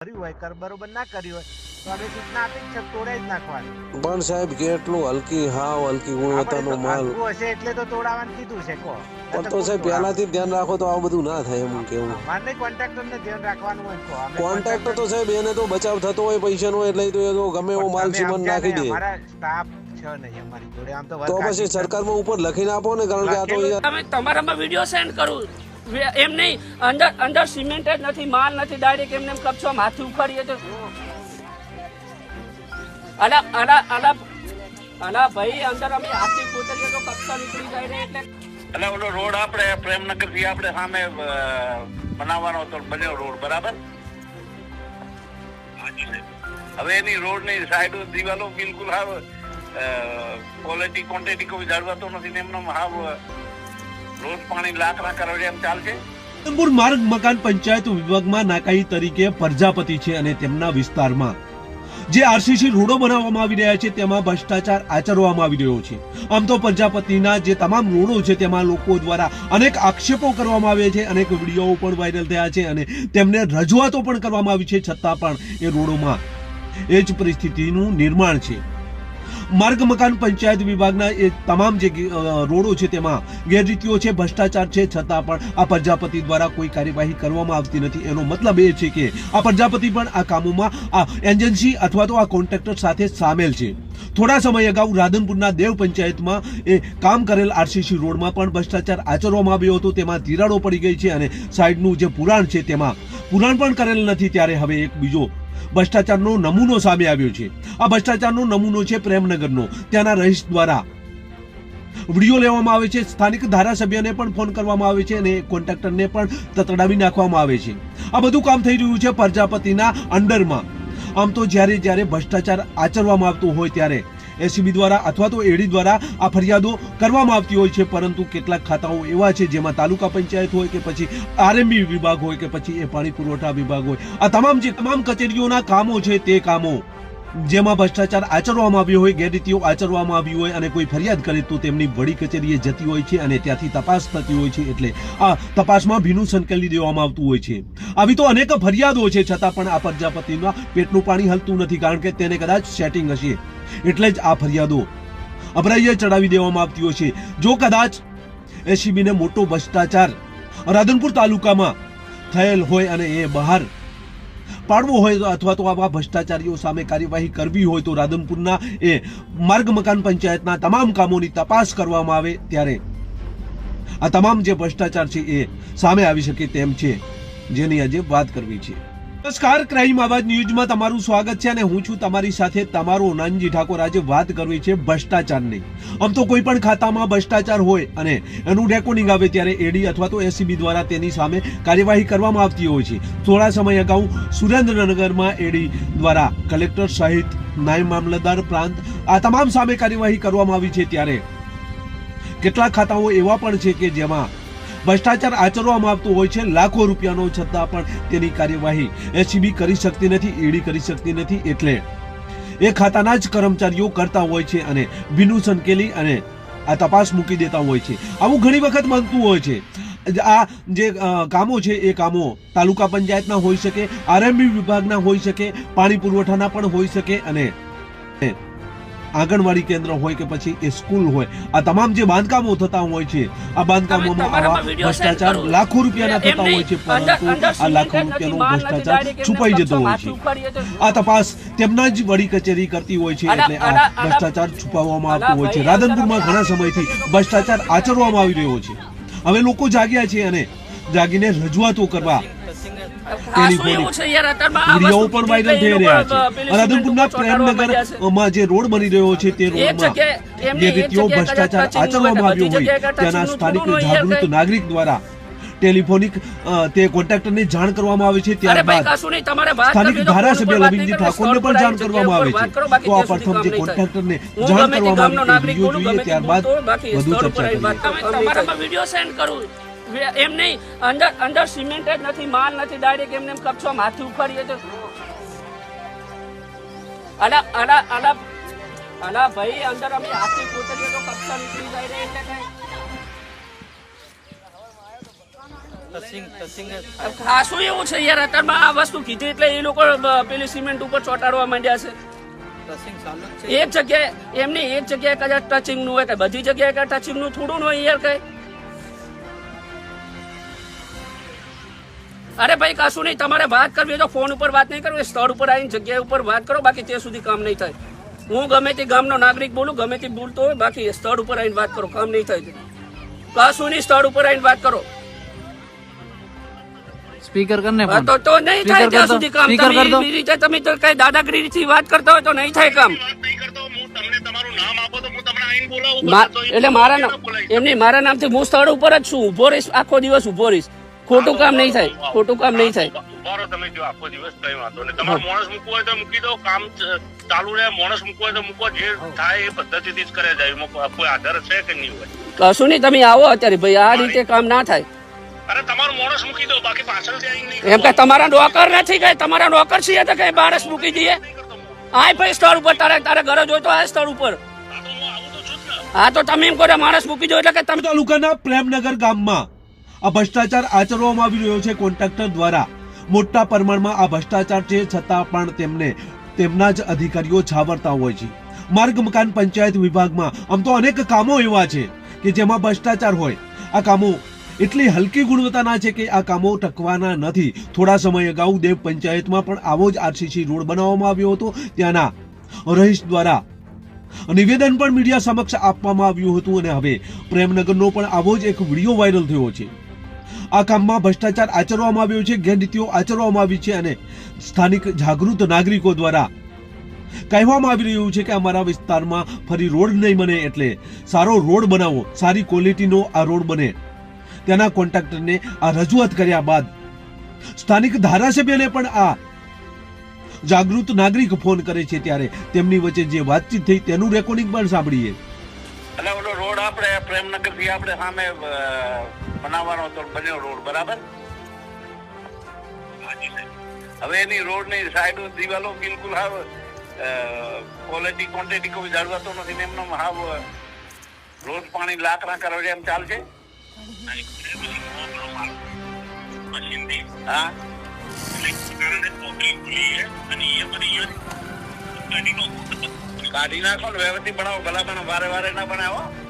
કર્યું હોય કર બરોબર ના કર્યું હોય તો આપણે સૂચના આપી છે તોડાઈ જ નાખવાની. પણ સાહેબ કેટલું હલકી હાવ હલકી ગુણવત્તાનો માલ હશે એટલે તો તોડાવાનું કીધું છે કો પણ તો સાહેબ પહેલાથી ધ્યાન રાખો તો આ બધું ના થાય એમ કેવું. મારે કોન્ટ્રાક્ટર ને ધ્યાન રાખવાનું હોય કો કોન્ટ્રાક્ટર તો સાહેબ એને તો બચાવ થતો હોય પૈસાનો એટલે તો એ તો ગમે એવો માલ ચીમન નાખી દે. અમારા સ્ટાફ છે નહીં અમારી જોડે આમ તો તો પછી સરકારમાં ઉપર લખીને આપો ને કારણ કે આ તો તમે તમારામાં વીડિયો સેન્ડ કરું. એમ નહીં, અંદર અંદર સિમેન્ટ જ નથી, માલ નથી, ડાયરેક્ટ એમને એમ કપચો માથે ઉખાડીએ તો. અલા અલા અલા અલા ભાઈ, અંદર અમે હાથી કોતરીએ તો કપછો નીકળી જાય ને એટલે. એટલે ઓલો રોડ આપણે પ્રેમનગરથી આપણે સામે બનાવવાનો હતો, બન્યો રોડ, બરાબર? હવે એની રોડની સાઈડ દિવાલો બિલકુલ હાવ ક્વોલિટી ક્વોન્ટિટી કોઈ જાળવાતો નથી ને એમનો હાવ રોજ પાણી લાખ કરોડ એમ ચાલશે? રાધનપુર માર્ગ મકાન પંચાયત વિભાગમાં નાકાઈ તરીકે પ્રજાપતિ છે અને તેમના વિસ્તારમાં. જે આરસીસી રોડો બનાવવામાં આવી રહ્યા છે, તેમાં ભ્રષ્ટાચાર આચરવામાં આવી રહ્યો છે. આમ તો પ્રજાપતિના જે તમામ રોડો છે, તેમાં લોકો દ્વારા અનેક આક્ષેપો કરવામાં આવ્યા છે, અનેક વીડિયો પણ વાયરલ થયા છે અને તેમને રજૂઆતો પણ કરવામાં આવી છે, છતાં પણ એ રોડોમાં એ જ પરિસ્થિતિનું નિર્માણ છે. માર્ગ, મકાન, પંચાયત વિભાગના એ તમામ જે રોડો છે તેમાં ગેરરીતિઓ છે, ભ્રષ્ટાચાર છે, છતાં પણ આ પ્રજાપતિ દ્વારા કોઈ કાર્યવાહી કરવામાં આવતી નથી. એનો મતલબ એ છે કે આ પ્રજાપતિ પણ આ કામોમાં આ એજન્સી અથવા તો આ કોન્ટ્રાક્ટર સાથે સામેલ છે. થોડા સમય અગાઉ રાધનપુરના દેવ પંચાયતમાં એ કામ કરેલ આરસીસી રોડમાં પણ ભ્રષ્ટાચાર આચરવામાં આવ્યો હતો. તેમાં તિરાડો પડી ગઈ છે અને સાઈડનું જે પુરાણ છે તેમાં પુરાણ પણ કરેલ નથી. ત્યારે હવે એક બીજો ભ્રષ્ટાચારનો નમૂનો સામે આવ્યો છે. આ ભ્રષ્ટાચારનો નમૂનો છે પ્રેમનગરનો. ત્યાંના રહીશ દ્વારા વીડિયો લેવામાં આવે છે. સ્થાનિક ધારાસભ્યને પણ ફોન કરવામાં આવે છે અને કોન્ટ્રાક્ટરને પણ તતડાવી નાખવામાં આવે છે. આ બધું કામ થઈ રહ્યું છે પ્રજાપતિના અંડરમાં. આમ તો જ્યારે જ્યારે ભ્રષ્ટાચાર આચરવામાં આવતો હોય ત્યારે એસીબી દ્વારા અથવા તો એડી દ્વારા આ ફરિયાદો કરવામાં આવતી હોય છે. પરંતુ કેટલાક ખાતાઓ એવા છે જેમાં તાલુકા પંચાયત હોય કે પછી આરએમબી વિભાગ હોય કે પછી એ પાણી પુરવઠા વિભાગ હોય. આ તમામ જે તમામ કચેરીઓના કામો છે તે કામો જેમાં ભ્રષ્ટાચાર આચરવામાં આવ્યો હોય, ગેરરીતિઓ આચરવામાં આવી હોય અને કોઈ ફરિયાદ કરે તો તેમની વડી કચેરીએ જતી હોય છે અને ત્યાંથી તપાસ થતી હોય છે એટલે આ તપાસમાં ભીનું સંકેલી દેવામાં આવતું હોય છે. આવી તો અનેક ફરિયાદો છે, છતાં પણ આ પ્રજાપતિમાં પેટનું પાણી હલતું નથી, કારણ કે તેને કદાચ સેટિંગ હશે. એટલે જ આ ફરિયાદો અભરાઈએ ચડાવી દેવામાં આવતી હોય છે. જો કદાચ એસીબીને મોટો ભ્રષ્ટાચાર રાધનપુર તાલુકામાં થયેલ હોય અને એ બહાર પાડવો હોય અથવા તો આવા ભ્રષ્ટાચારીઓ સામે કાર્યવાહી કરવી હોય તો રાધનપુરના એ માર્ગ મકાન પંચાયતના તમામ કામોની તપાસ કરવામાં આવે ત્યારે આ તમામ જે ભ્રષ્ટાચાર છે એ સામે આવી શકે તેમ છે. જેની આજે વાત કરવી છે. નમસ્કાર, ક્રાઇમ આવાજ ન્યૂઝમાં તમારું સ્વાગત છે અને હું છું તમારી સાથે તમારો નાનજી ઠાકોર. આજે વાત કરવી છે ભ્રષ્ટાચારની. આમ તો કોઈ પણ ખાતામાં ભ્રષ્ટાચાર હોય અને એનું રેકોર્ડિંગ આવે ત્યારે એડી અથવા તો એસીબી દ્વારા તેની સામે કાર્યવાહી કરવામાં આવતી હોય છે. થોડા સમય અગાઉ સુરેન્દ્રનગરમાં એડી દ્વારા કલેક્ટર સહિત નાયબ મામલતદાર પ્રાંત આ તમામ સામે કાર્યવાહી કરવામાં આવી છે ત્યારે. કેટલાક ખાતાઓ એવા પણ છે કે જેમાં ભ્રષ્ટાચાર આચરવામાં આવતો હોય છે, લાખો રૂપિયાનો છતાં પણ તેની કાર્યવાહી એસીબી કરી શકતી નથી, ઈડી કરી શકતી નથી, એટલે એ ખાતાના જ કર્મચારીઓ કરતા હોય છે અને ભીનું સંકેલી અને આ તપાસ મૂકી દેતા હોય છે. આવું ઘણી વખત બનતું હોય છે. આ જે કામો છે, એ કામો તાલુકા પંચાયતના હોઈ શકે, આરએમબી વિભાગના હોઈ શકે, પાણી પુરવઠાના પણ હોઈ શકે અને આંગણવાડી કેન્દ્ર હોય કે પછી એ સ્કૂલ હોય આ તમામ જે બાંધકામો થતા હોય છે આ બાંધકામોમાં આવા ભ્રષ્ટાચાર લાખો રૂપિયાના થતા હોય છે પરંતુ આ લાખો રૂપિયાનો ભ્રષ્ટાચાર છુપાઈ જતો હોય છે. આ તપાસ તેમના જ વડી કચેરી કરતી હોય છે એટલે આ ભ્રષ્ટાચાર છુપાવવામાં આવતો હોય છે. રાધનપુરમાં ઘણા સમયથી ભ્રષ્ટાચાર આચરવામાં આવી રહ્યો છે. હવે લોકો જાગ્યા છે અને જાગીને રજૂઆતો કરવા વીડિયો પણ વાયરલ થઈ રહ્યા છે. છે. પ્રેમનગરમાં જે રોડ બની રહ્યો છે તે રોડમાં. જે રીતિઓ ભ્રષ્ટાચાર આચરવામાં હોય, આવ્યો હોય. ત્યાંના સ્થાનિક જાગૃત નાગરિક દ્વારા ટેલિફોનિક તે કોન્ટ્રાક્ટરને જાણ કરવામાં આવે છે ત્યારબાદ. સ્થાનિક ધારાસભ્ય લવિંગજી ઠાકોરને પણ જાણ કરવામાં આવે છે. તો આ પ્રથમ જે કોન્ટ્રાક્ટરને જાણ કરવામાં આવી વીડિયો જોઈએ ત્યારબાદ વધુ ચર્ચા કરીએ. એમ નહીં અંદર અંદર સિમેન્ટ જ નથી માલ નથી ડાયરેક્ટ એમને એમ કપચો માથે ઉખાડીએ તો. અલા અલા અલા અલા ભાઈ અંદર અમે હાથી કોતરીએ તો કપછો નીકળી જાય રે એટલે કઈ. શું એવું છે યાર અત્યારમાં આ વસ્તુ કીધી એટલે એ લોકો પેલી સિમેન્ટ ઉપર ચોંટાડવા માંડ્યા છે. એક જગ્યાએ એમની એક જગ્યાએ કદાચ ટચિંગનું હોય કે બધી જગ્યાએ કઈ ટચિંગનું થોડું ન હોય યાર કઈ. અરે ભાઈ કશું નહીં. તમારે વાત કરવી હોય તો ફોન ઉપર વાત નહીં કરવી સ્થળ ઉપર આવીને જગ્યા ઉપર વાત કરો. બાકી ત્યાં સુધી કામ નહીં થાય. હું ગમે તે ગામનો નાગરિક બોલું ગમે તે બોલતો હોય બાકી સ્થળ ઉપર આવીને વાત કરો. કામ નહીં થાય કશું નહીં સ્થળ ઉપર આવીને વાત કરો. સ્પીકર કરને તો તો નહીં થાય ત્યાં સુધી કામ. તમે રીતે તમે તો કઈ દાદાગીરીથી વાત કરતા હોય તો નહીં થાય કામ. વાત નહીં કરતો હું તમને તમારું નામ આપો તો હું તમને આઈને બોલાવું મા- તો એ એટલે મારા. એમની મારા નામથી હું સ્થળ ઉપર જ છું. ઊભો રહીશ આખો દિવસ ઊભો રહીશ. ખોટું કામ નહીં થાય ખોટું કામ નહીં થાય. ઊભા તમે જો આખો દિવસ કઈ વાંધો નહીં. તમારે માણસ મૂકવો હોય તો મૂકી દો કામ ચાલુ રહે માણસ મૂકવો હોય તો મૂકો જે થાય એ પદ્ધતિથી જ કરે જાય એમાં કોઈ- આધાર છે કે નહીં હોય? કશું નહીં તમે આવો અત્યારે ભાઈ આ રીતે કામ ના થાય. અરે તમારું માણસ મૂકી દો બાકી પાછળ નહીં એમ કે તમારા નોકર નથી કઈ તમારા નોકર છીએ તો કઈ માણસ મૂકી દઈએ? આય ભાઈ સ્થળ ઉપર તારે તારે ઘરે જોઈ તો આ સ્થળ ઉપર. આ તો હું આવું તો છું જ ને. હા તો તમે એમ કહો માણસ મૂકી દો એટલે કે તમે તાલુકાના પ્રેમનગર ગામમાં આ ભ્રષ્ટાચાર આચરવામાં આવી રહ્યો છે કોન્ટ્રાક્ટર દ્વારા. મોટા પ્રમાણમાં આ ભ્રષ્ટાચાર છે, છતાં પણ તેમને, તેમના જ અધિકારીઓ છાવરતા હોય છે. માર્ગ, મકાન, પંચાયત વિભાગમાં આમ તો અનેક કામો એવા છે કે જેમાં ભ્રષ્ટાચાર હોય. આ કામો એટલી હલકી ગુણવત્તાના છે કે આ કામો ટકવાના નથી. થોડા સમય અગાઉ દેવ પંચાયતમાં પણ આવો જ આરસીસી રોડ બનાવવામાં આવ્યો હતો. ત્યાંના રહીશ દ્વારા નિવેદન પણ મીડિયા સમક્ષ આપવામાં આવ્યું હતું અને હવે પ્રેમનગરનો પણ આવો જ એક વીડિયો વાયરલ થયો છે. આ કામમાં ભ્રષ્ટાચાર આચરવામાં આવ્યો છે, ગેરરીતિઓ આચરવામાં આવી છે અને સ્થાનિક જાગૃત નાગરિકો દ્વારા કહેવામાં આવી રહ્યું છે કે અમારા વિસ્તારમાં ફરી રોડ નહીં બને એટલે સારો રોડ બનાવો, સારી ક્વોલિટીનો આ રોડ બને. તેના કોન્ટ્રાક્ટરને આ રજૂઆત કર્યા બાદ સ્થાનિક ધારાસભ્યને પણ આ જાગૃત નાગરિક ફોન કરે છે ત્યારે તેમની વચ્ચે જે વાતચીત થઈ તેનું રેકોર્ડિંગ પણ સાંભળીએ. આપણે પ્રેમનગરથી આપણે સામે બનાવવાનો હતો બન્યો રોડ બરાબર? હવે એની રોડની સાઈડ દિવાલો બિલકુલ હાવ ક્વોલિટી ક્વોન્ટિટી કોઈ જાળવાતો નથી ને એમનો હાવ રોજ પાણી લાકડા કરો એમ ચાલશે. હા? કાઢી નાખો ને. વ્યવસ્થિત બનાવો ભલા પણ વારે વારે ના બનાવો.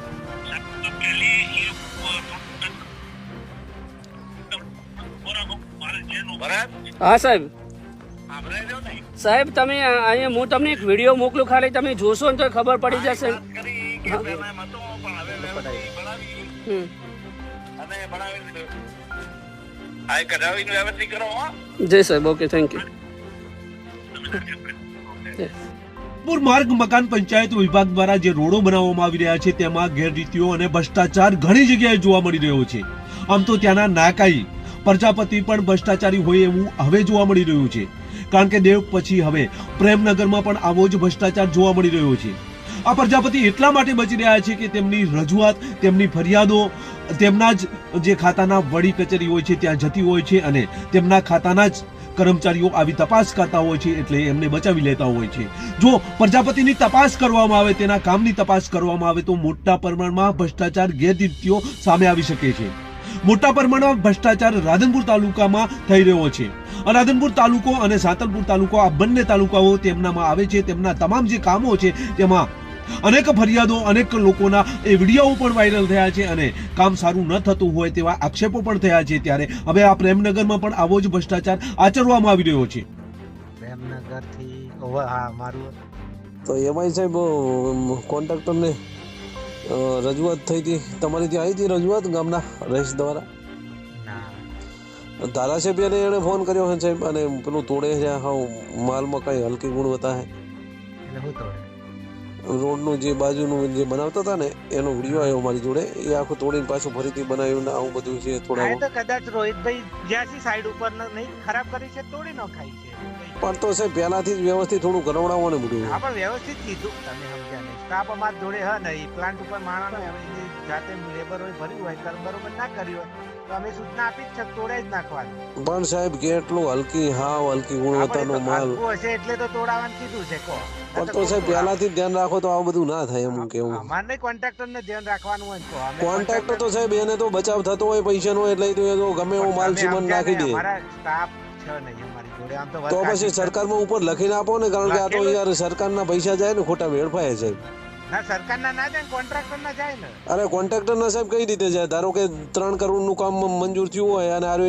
હા સાહેબ. સાહેબ તમે અહીંયા હું તમને એક વીડિયો મોકલું ખાલી તમે જોશો ને તો ખબર પડી જશે. જી સાહેબ ઓકે થેન્ક યુ. પૂર માર્ગ મકાન પંચાયત વિભાગ દ્વારા જે રોડો બનાવવામાં આવી રહ્યા છે, તેમાં ગેરરીતિઓ અને ભ્રષ્ટાચાર ઘણી જગ્યાએ જોવા મળી રહ્યો છે. આમ તો ત્યાંના નાકાઈ, પ્રજાપતિ પણ ભ્રષ્ટાચારી હોય એવું હવે જોવા મળી રહ્યું છે. કારણ કે દેવ પછી હવે પ્રેમનગરમાં પણ આવો જ ભ્રષ્ટાચાર જોવા મળી રહ્યો છે. આ પ્રજાપતિ એટલા માટે બચી રહ્યા છે કે તેમની રજૂઆત, તેમની ફરિયાદો, તેમના જ જે ખાતાના વડી કચેરી હોય છે, ત્યાં જતી હોય છે અને તેમના ખાતાના જ કર્મચારીઓ આવી તપાસ કરતા હોય છે એટલે એમને બચાવી લેતા હોય છે. જો પ્રજાપતિની તપાસ કરવામાં આવે, તેના કામની તપાસ કરવામાં આવે, તો મોટા પ્રમાણમાં ભ્રષ્ટાચાર ગેરરીતિઓ સામે આવી શકે છે. મોટા પ્રમાણમાં ભ્રષ્ટાચાર રાધનપુર તાલુકામાં થઈ રહ્યો છે. રાધનપુર તાલુકો અને સાતલપુર તાલુકો, આ બંને તાલુકાઓ તેમનામાં આવે છે. તેમના તમામ જે કામો છે, તેમાં અનેક ફરિયાદો અનેક લોકોના એ વીડિયો પણ વાયરલ થયા છે અને કામ સારું ન થતું હોય તેવા આક્ષેપો પણ થયા છે ત્યારે હવે આ પ્રેમનગરમાં પણ આવો જ ભ્રષ્ટાચાર આચરવામાં આવી રહ્યો છે. પ્રેમનગર હા મારું. તો એમાંય સાહેબ કોન્ટ્રાક્ટરને રજૂઆત થઈ હતી. તમારી ત્યાં આવી હતી રજૂઆત ગામના રહીશ દ્વારા? ના. ધારાસભ્યને એણે ફોન કર્યો છે સાહેબ અને પેલું તોડે છે હા માલમાં કઈ હલકી ગુણવત્તા હે? એટલે હું તોડે? રોડનું જે બાજુનું જે બનાવતા હતા ને એનો વીડિયો આવ્યો મારી જોડે. એ આખું તોડીને પાછું ફરીથી બનાવ્યું ને આવું બધું છે થોડા તો કદાચ રોહિતભાઈ જ્યાંથી સાઈડ ઉપર નહીં ખરાબ કરી છે તોડી ન ખાઈ છે. પણ તો સાહેબ પહેલાથી જ વ્યવસ્થિત થોડું ગરવડાવો મળ્યું હા પણ વ્યવસ્થિત કીધું તમે સમજ્યા નહીં. સ્ટાફ અમારા જોડે હ નહીં પ્લાન્ટ ઉપર માણસ જાતે લેબર હોય ભર્યું હોય બરોબર ના કર્યું હોય તો અમે સૂચના આપી જ છે તોડાઈ જ નાખવાનું. પણ સાહેબ કેટલું હલકી હાવ હલકી ગુણવત્તાનો માલ. હશે એટલે તો તોડાવાનું કીધું છે કો પણ તો સાહેબ પહેલાથી ધ્યાન રાખો તો આવું બધું ના થાય એમ કેવું. અમારે નહીં કોન્ટ્રાક્ટર ને ધ્યાન રાખવાનું હોય તો. કોન્ટ્રાક્ટર તો સાહેબ એને તો બચાવ થતો હોય પૈસાનો એટલે તો એ તો ગમે એવો માલ સીમન નાખી દે. અમારા સ્ટાફ છે નહીં અમારી જોડે. આમ તો તો પછી સરકારમાં ઉપર લખીને આપો ને કારણ કે આ તો યાર સરકારના પૈસા જાય ને ખોટા વેડફાય છે. ના સરકારના ના જાય કોન્ટ્રાક્ટર જાય ને. અરે કોન્ટ્રાક્ટર ના સાહેબ કઈ રીતે જાય? ધારો કે ત્રણ કરોડનું કામ મંજૂર થયું હોય અને આરો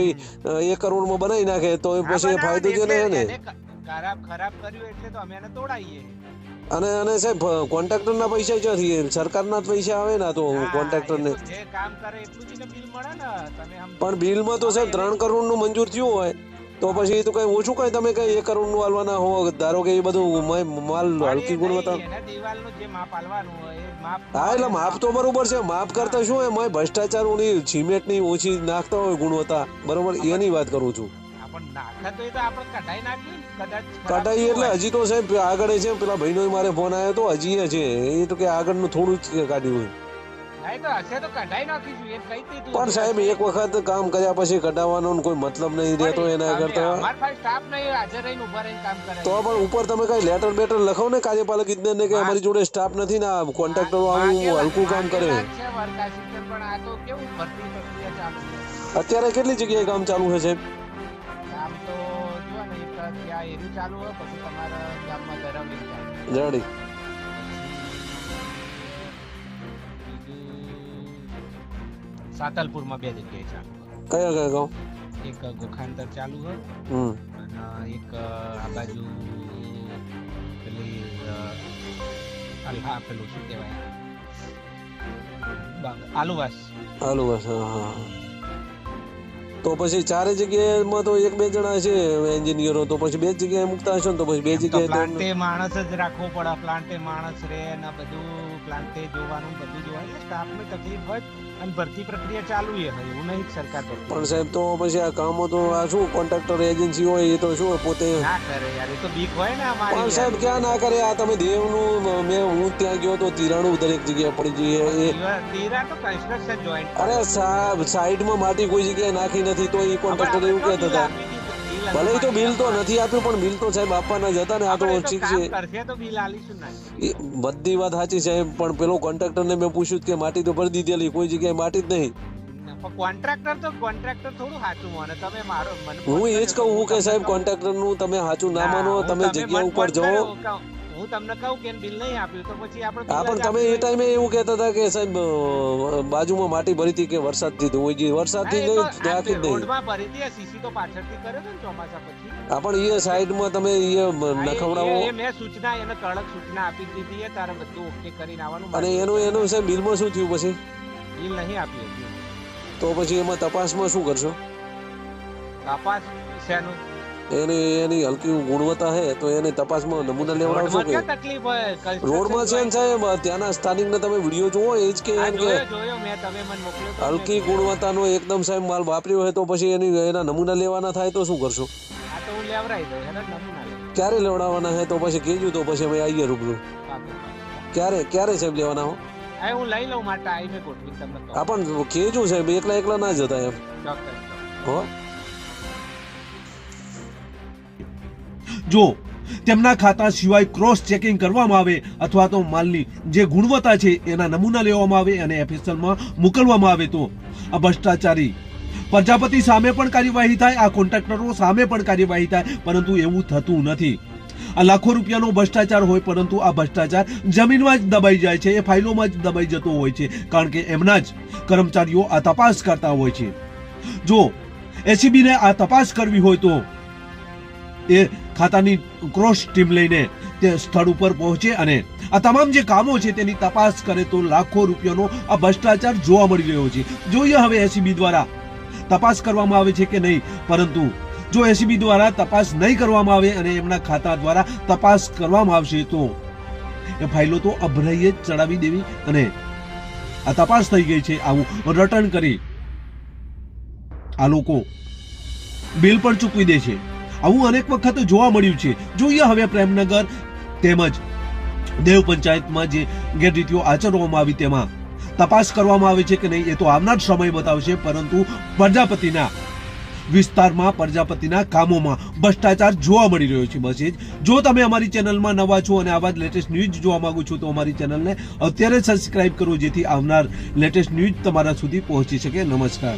એક કરોડમાં બનાવી નાખે તો પછી ફાયદો છે ને એને? ખરાબ ખરાબ કર્યું એટલે તો અમે એને તોડાઈએ. અને અને સાહેબ કોન્ટ્રાક્ટર ના પૈસા ક્યાંથી સરકારના જ પૈસા આવે ને તો હા, કોન્ટ્રાક્ટર ને જે કામ કરે એટલું જ બિલ મળે ને. તમે પણ બિલમાં તો સાહેબ ત્રણ કરોડનું મંજૂર થયું હોય. તો પછી તો કઈ ઓછું કઈ તમે કઈ એક કરોડનું હાલવાના હો? ધારો કે એ બધું માલ હલકી ગુણવત્તા હા એટલે માપ તો બરોબર છે. માપ કરતા શું એમાં ભ્રષ્ટાચારની સિમેન્ટની ઓછી નાખતા હોય ગુણવત્તા. બરોબર? એની વાત કરું છું. કટાઈ એટલે હજી તો સાહેબ આગળ છે પેલા ભાઈનો મારે ફોન આવ્યો તો હજી છે. એ તો કે આગળનું થોડું જ કાઢ્યું હોય. પણ સાહેબ એક વખત કામ કર્યા પછી કઢાવવાનો કોઈ મતલબ નહીં રહેતો એના કરતા. તો પણ ઉપર તમે કઈ લેટર બેટર લખો ને કાર્યપાલક ઇજનેરને કે અમારી જોડે સ્ટાફ નથી ને કોન્ટ્રાક્ટરો આવું હલકું કામ કરે. અત્યારે કેટલી જગ્યાએ કામ ચાલુ છે સાહેબ? કામ તો જુઓ ને એક ત્યાં એરી ચાલુ હોય પછી તમારા ગામમાં ગરમ જાડી સાતલપુરમાં બે જગ્યાએ ચાલુ કયો કયો ગામ? એક ગોખાંતર ચાલુ હોય હમ. અને એક આ બાજુ પેલી અલ્હા પેલું શું કહેવાય? આલુવાસ. આલુવાસ હા હા હા. તો પછી ચારે જગ્યાએમાં તો એક બે જણા છે એન્જિનિયરો તો પછી બે જગ્યાએ મૂકતા હશો ને તો પછી બે જગ્યાએ પ્લાન્ટે માણસ જ રાખવો પડે પ્લાન્ટે માણસ રહે ને બધું પ્લાન્ટે જોવાનું બધું જોવાનું. સ્ટાફને તકલીફ હોય. અને ભરતી પ્રક્રિયા ચાલુ એ હોય એવું નહીં સરકાર પણ સાહેબ તો પછી આ કામો તો આ શું કોન્ટ્રાક્ટર એજન્સી હોય એ તો શું પોતે ના કરે યાર એ તો બીક હોય ને અમારી પણ સાહેબ ક્યાં ના કરે? આ તમે દેવનું મેં હું ત્યાં ગયો તો તિરાણું દરેક જગ્યાએ પડી જઈએ એ દીવા- તો કન્સ્ટ્રક્શન જોઈન્ટ અરે સાહેબ સાઈડમાં માટી કોઈ જગ્યાએ નાખી નથી તો એ કોન્ટ્રાક્ટર એવું કહેતા હતા. ભલે તો બિલ તો નથી આપ્યું પણ બિલ તો સાહેબ આપવાના જ હતા ને આ તો ઠીક છે. ના. બધી વાત સાચી સાહેબ પણ પેલો કોન્ટ્રાક્ટરને મેં પૂછ્યું કે માટી તો ભરી દીધેલી કોઈ જગ્યાએ માટી જ નહીં. કોન્ટ્રાક્ટર તો કોન્ટ્રાક્ટર થોડું સાચું માને. તમે મારો હું એ જ કહું કે સાહેબ કોન્ટ્રાક્ટરનું તમે સાચું ના ના, માનો તમે જગ્યા ઉપર જાઓ. હું તમને કહું કે બિલ નહીં આપ્યું તો પછી આપણે હા પણ તમે એ ટાઈમે એવું કહેતા હતા કે સાહેબ બાજુમાં માટી ભરી હતી કે વરસાદથી હોય જે વરસાદથી થી એ તો જ નહીં. રોડમાં ભરી હતી, સીસી તો પાછળથી કર્યો ને ચોમાસા પછી. હા પણ એ સાઈડમાં તમે એ નખવડાવો. એ- મેં સૂચના એને કડક સૂચના આપી દીધી એ તારે બધું ઓકે કરીને આવવાનું અને એનું એનું સાહેબ બિલમાં શું થયું પછી? બિલ નહીં આપ્યું હતી તો પછી એમાં તપાસમાં શું કરશો? તપાસ શેનું? એની એની હલકી ગુણવત્તા છે તો એની તપાસમાં નમૂના લેવડાવશો કે તકલીફ હોય? Construction રોડમાં છે ને સાહેબ ત્યાંના સ્થાનિકને તમે વીડિયો જોવો એ જ કે એમ કે હલકી ગુણવત્તાનો એકદમ સાહેબ માલ વાપર્યો હોય તો પછી એની એના નમૂના લેવાના થાય તો શું કરશો? હું ક્યારે લેવડાવવાના છે તો પછી કહેજો તો પછી અમે આવીએ રૂબરૂ. ક્યારે ક્યારે સાહેબ લેવાના હો? હા હું લઈ લઉં માટે આવીને ગોઠવીને તમને હા પણ કેજો સાહેબ એકલા એકલા ના જતા એમ. હો? જો તેમના ખાતા સિવાય ક્રોસ ચેકિંગ કરવામાં આવે અથવા તો માલની જે ગુણવત્તા છે એના નમૂના લેવામાં આવે અને એફએસએલમાં મોકલવામાં આવે તો આ ભ્રષ્ટાચારી પ્રજાપતિ સામે પણ કાર્યવાહી થાય, આ કોન્ટ્રાક્ટરો સામે પણ કાર્યવાહી થાય, પરંતુ એવું થતું નથી. આ લાખો રૂપિયાનો ભ્રષ્ટાચાર હોય, પરંતુ આ ભ્રષ્ટાચાર જમીનમાં જ દબાઈ જાય છે, એ ફાઇલોમાં જ દબાઈ જતો હોય છે, કારણ કે એમના જ કર્મચારીઓ આ તપાસ કરતા હોય છે. જો એસીબીને આ તપાસ કરવી હોય તો એ ખાતાની ક્રોસ ટીમ લઈને તે સ્થળ ઉપર પહોંચે અને આ તમામ જે કામો છે તેની તપાસ કરે તો લાખો રૂપિયાનો આ ભ્રષ્ટાચાર જોવા મળી રહ્યો છે. જોઈએ હવે એસીબી દ્વારા તપાસ કરવામાં આવે છે કે નહીં, પરંતુ જો એસીબી દ્વારા તપાસ નહીં કરવામાં આવે અને એમના ખાતા દ્વારા તપાસ કરવામાં આવશે તો એ ફાઇલો તો અભરાઈએ ચડાવી દેવી અને આ તપાસ થઈ ગઈ છે. આવું રટણ કરી આ લોકો બિલ પણ ચૂકવી દે છે. આવું અનેક વખત જોવા મળ્યું છે. જોઈએ હવે પ્રેમનગર તેમજ દેવ પંચાયતમાં જે ગેરરીતિઓ આચરવામાં આવી તેમાં તપાસ કરવામાં આવે છે કે નહીં એ તો આવનાર સમય બતાવશે, પરંતુ પ્રજાપતિના વિસ્તારમાં, પ્રજાપતિના કામોમાં ભ્રષ્ટાચાર જોવા મળી રહ્યો છે. બસ એ જ. જો તમે અમારી ચેનલમાં નવા છો અને આવા જ લેટેસ્ટ ન્યૂઝ જોવા માંગો છો, તો અમારી ચેનલને અત્યારે સબસ્ક્રાઇબ કરો, જેથી આવનાર લેટેસ્ટ ન્યૂઝ તમારા સુધી પહોંચી શકે. નમસ્કાર.